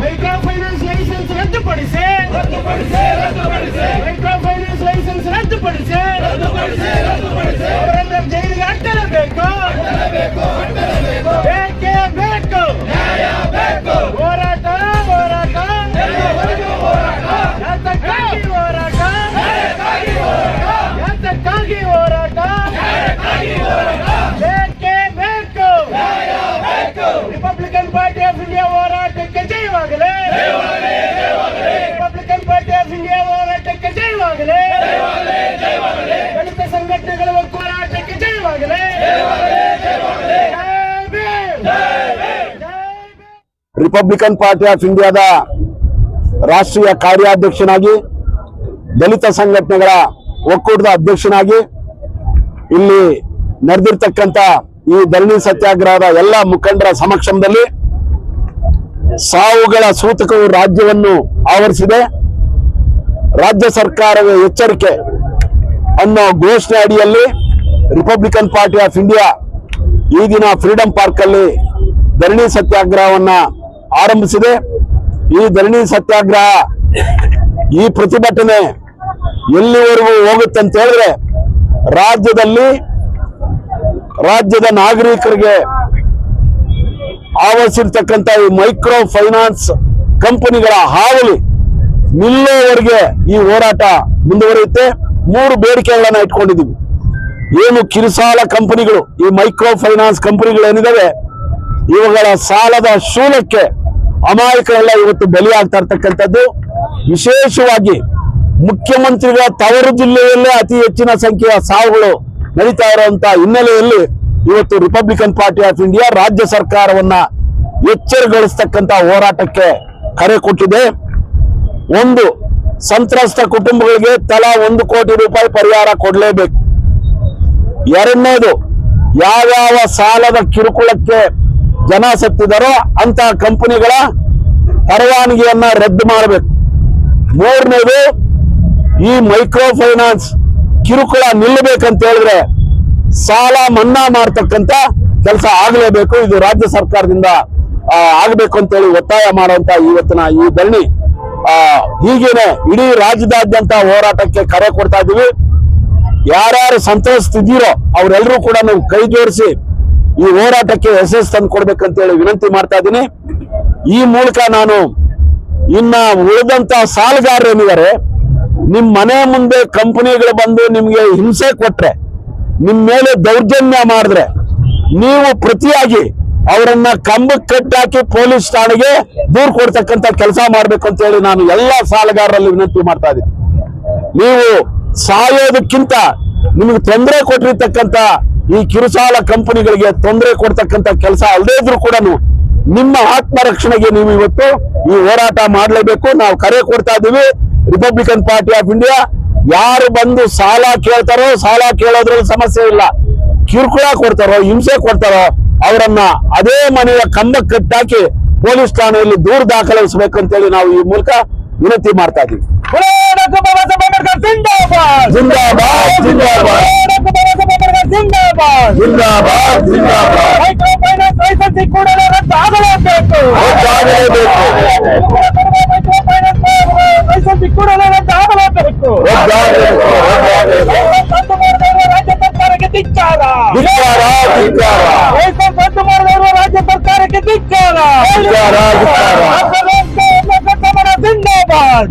ವೈಕಾ finance licence ರದ್ದುಪಡಿಸಿ. ರದ್ದುಪಡಿಸಿ ರದ್ದುಪಡಿಸಿ. ರಿಪಬ್ಲಿಕನ್ ಪಾರ್ಟಿ ಆಫ್ ಇಂಡಿಯಾದ ರಾಷ್ಟ್ರೀಯ ಕಾರ್ಯಾಧ್ಯಕ್ಷನಾಗಿ, ದಲಿತ ಸಂಘಟನೆಗಳ ಒಕ್ಕೂಟದ ಅಧ್ಯಕ್ಷನಾಗಿ, ಇಲ್ಲಿ ನಡೆದಿರ್ತಕ್ಕಂಥ ಈ ಧರಣಿ ಸತ್ಯಾಗ್ರಹದ ಎಲ್ಲ ಮುಖಂಡರ ಸಮಕ್ಷಮದಲ್ಲಿ ಸಾವುಗಳ ಸೂತಕವು ರಾಜ್ಯವನ್ನು ಆವರಿಸಿದೆ. ರಾಜ್ಯ ಸರ್ಕಾರದ ಎಚ್ಚರಿಕೆ ಅನ್ನೋ ಘೋಷಣೆ ಅಡಿಯಲ್ಲಿ ರಿಪಬ್ಲಿಕನ್ ಪಾರ್ಟಿ ಆಫ್ ಇಂಡಿಯಾ ಈ ದಿನ ಫ್ರೀಡಂ ಪಾರ್ಕ್ ಅಲ್ಲಿ ಧರಣಿ ಸತ್ಯಾಗ್ರಹವನ್ನ ಆರಂಭಿಸಿದೆ. ಈ ಧರಣಿ ಸತ್ಯಾಗ್ರಹ, ಈ ಪ್ರತಿಭಟನೆ ಎಲ್ಲಿವರೆಗೂ ಹೋಗುತ್ತೆ ಅಂತ ಹೇಳಿದ್ರೆ, ರಾಜ್ಯದಲ್ಲಿ ರಾಜ್ಯದ ನಾಗರಿಕರಿಗೆ ಆವರಿಸಿರ್ತಕ್ಕಂಥ ಈ ಮೈಕ್ರೋ ಫೈನಾನ್ಸ್ ಕಂಪನಿಗಳ ಹಾವಳಿ ನಿಲ್ಲೋವರೆಗೆ ಈ ಹೋರಾಟ ಮುಂದುವರಿಯುತ್ತೆ. ಮೂರು ಬೇಡಿಕೆಗಳನ್ನ ಇಟ್ಕೊಂಡಿದ್ದೀವಿ. ಏನು ಕಿರುಸಾಲ ಕಂಪನಿಗಳು, ಈ ಮೈಕ್ರೋ ಫೈನಾನ್ಸ್ ಕಂಪನಿಗಳು ಏನಿದಾವೆ ಇವುಗಳ ಸಾಲದ ಶೂಲಕ್ಕೆ ಅಮಾಯಕರೆಲ್ಲ ಇವತ್ತು ಬಲಿಯಾಗ್ತಾ ಇರ್ತಕ್ಕಂಥದ್ದು. ವಿಶೇಷವಾಗಿ ಮುಖ್ಯಮಂತ್ರಿಗಳ ತವರು ಜಿಲ್ಲೆಯಲ್ಲೇ ಅತಿ ಹೆಚ್ಚಿನ ಸಂಖ್ಯೆಯ ಸಾವುಗಳು ನಡೀತಾ ಇರುವಂತಹ ಹಿನ್ನೆಲೆಯಲ್ಲಿ ಇವತ್ತು ರಿಪಬ್ಲಿಕನ್ ಪಾರ್ಟಿ ಆಫ್ ಇಂಡಿಯಾ ರಾಜ್ಯ ಸರ್ಕಾರವನ್ನ ಎಚ್ಚರಗೊಳಿಸ್ತಕ್ಕಂಥ ಹೋರಾಟಕ್ಕೆ ಕರೆ ಕೊಟ್ಟಿದೆ. ಒಂದು, ಸಂತ್ರಸ್ತ ಕುಟುಂಬಗಳಿಗೆ ತಲಾ ಒಂದು ಕೋಟಿ ರೂಪಾಯಿ ಪರಿಹಾರ ಕೊಡಲೇಬೇಕು. ಎರಡನೇದು, ಯಾವ್ಯಾವ ಸಾಲದ ಕಿರುಕುಳಕ್ಕೆ ಜನ ಸತ್ತಿದಾರೋ ಅಂತ ಕಂಪನಿಗಳ ಪರವಾನಗಿಯನ್ನ ರದ್ದು ಮಾಡಬೇಕು. ಮೂರನೇದು, ಈ ಮೈಕ್ರೋ ಫೈನಾನ್ಸ್ ಕಿರುಕುಳ ನಿಲ್ಲಬೇಕಂತ ಹೇಳಿದ್ರೆ ಸಾಲ ಮನ್ನಾ ಮಾಡತಕ್ಕಂತ ಕೆಲಸ ಆಗಲೇಬೇಕು. ಇದು ರಾಜ್ಯ ಸರ್ಕಾರದಿಂದ ಆಗಬೇಕು ಅಂತೇಳಿ ಒತ್ತಾಯ ಮಾಡುವಂತ ಇವತ್ತಿನ ಈ ಧರಣಿ. ಹೀಗೇನೆ ಇಡೀ ರಾಜ್ಯದಾದ್ಯಂತ ಹೋರಾಟಕ್ಕೆ ಕರೆ ಕೊಡ್ತಾ ಇದ್ದೀವಿ. ಯಾರ್ಯಾರು ಸಂತೋಷಿಸ್ತಿದ್ದೀರೋ ಅವರೆಲ್ಲರೂ ಕೂಡ ನಾವು ಕೈ ಜೋಡಿಸಿ ಈ ಹೋರಾಟಕ್ಕೆ ಯಶಸ್ಸು ತಂದು ಕೊಡ್ಬೇಕಂತೇಳಿ ವಿನಂತಿ ಮಾಡ್ತಾ ಇದ್ದೀನಿ. ಈ ಮೂಲಕ ನಾನು ಇನ್ನ ಉಳಿದಂತ ಸಾಲಗಾರರು ಏನಿದ್ದಾರೆ ನಿಮ್ ಮನೆ ಮುಂದೆ ಕಂಪನಿಗಳು ಬಂದು ನಿಮ್ಗೆ ಹಿಂಸೆ ಕೊಟ್ರೆ, ನಿಮ್ ಮೇಲೆ ದೌರ್ಜನ್ಯ ಮಾಡಿದ್ರೆ, ನೀವು ಪ್ರತಿಯಾಗಿ ಅವರನ್ನ ಕಂಬಕ್ಕೆ ಕಟ್ಟಾಕಿ ಪೊಲೀಸ್ ಠಾಣೆಗೆ ದೂರು ಕೊಡ್ತಕ್ಕಂತ ಕೆಲಸ ಮಾಡ್ಬೇಕು ಅಂತ ಹೇಳಿ ನಾನು ಎಲ್ಲಾ ಸಾಲಗಾರರಲ್ಲಿ ವಿನಂತಿ ಮಾಡ್ತಾ ಇದ್ದೀನಿ. ನೀವು ಸಾಯೋದಕ್ಕಿಂತ ನಿಮಗೆ ತೊಂದರೆ ಕೊಟ್ಟಿರ್ತಕ್ಕಂತ ಈ ಕಿರುಸಾಲ ಕಂಪನಿಗಳಿಗೆ ತೊಂದರೆ ಕೊಡ್ತಕ್ಕಂತ ಕೆಲಸ ಅಲ್ಲದೇ ಇದ್ರು ಕೂಡ ನಿಮ್ಮ ಆತ್ಮರಕ್ಷಣೆಗೆ ನೀವು ಇವತ್ತು ಈ ಹೋರಾಟ ಮಾಡಲೇಬೇಕು ನಾವು ಕರೆ ಕೊಡ್ತಾ ಇದ್ದೀವಿ ರಿಪಬ್ಲಿಕನ್ ಪಾರ್ಟಿ ಆಫ್ ಇಂಡಿಯಾ ಯಾರು ಬಂದು ಸಾಲ ಕೇಳ್ತಾರೋ ಸಾಲ ಕೇಳೋದ್ರಲ್ಲಿ ಸಮಸ್ಯೆ ಇಲ್ಲ ಕಿರುಕುಳ ಕೊಡ್ತಾರೋ ಹಿಂಸೆ ಕೊಡ್ತಾರೋ ಅವರನ್ನ ಅದೇ ಮನೆಯ ಕಂಬಕ್ಕೆ ಕಟ್ಟಾಕಿ ಪೊಲೀಸ್ ಠಾಣೆಯಲ್ಲಿ ದೂರು ದಾಖಲಿಸಬೇಕು ಅಂತೇಳಿ ನಾವು ಈ ಮೂಲಕ ವಿನಂತಿ ಮಾಡ್ತಾ ಇದ್ದೀವಿ ಜಿಂದಾಬಾದ್ ಜಿಂದಾಬಾದ್ ಜಿಂದಾಬಾದ್ ಡಾಕ್ಟರ್ ಬಾಬಾ ಸಾಹೇಬ್ ಅಂಬೇಡ್ಕರ್ ಜಿಂದಾಬಾದ್ ಜಿಂದಾಬಾದ್ ಜಿಂದಾಬಾದ್ ಮೈಕ್ರೋ ಫೈನಾನ್ಸ್ ಲೈಸೆನ್ಸ್ ಕೂಡಲೇ ರದ್ದು ಆಗಲೇಬೇಕು ರದ್ದಾಗಲೇಬೇಕು. ಮೈಕ್ರೋ ಫೈನಾನ್ಸ್ ಲೈಸೆನ್ಸ್ ಕೂಡಲೇ ರದ್ದು ಆಗಲೇಬೇಕು ರದ್ದಾಗಲೇಬೇಕು, ರದ್ದಾಗಲೇಬೇಕು. ರದ್ದು ಮಾಡದಿರುವ ರಾಜ್ಯ ಸರ್ಕಾರಕ್ಕೆ ಧಿಕ್ಕಾರ ಧಿಕ್ಕಾರ, ಧಿಕ್ಕಾರ. ಲೈಸೆನ್ಸ್ ರದ್ದು ಮಾಡದಿರುವ ರಾಜ್ಯ ಸರ್ಕಾರಕ್ಕೆ ಧಿಕ್ಕಾರ ಧಿಕ್ಕಾರ, ಧಿಕ್ಕಾರ. ಜಿಂದಾಬಾದ್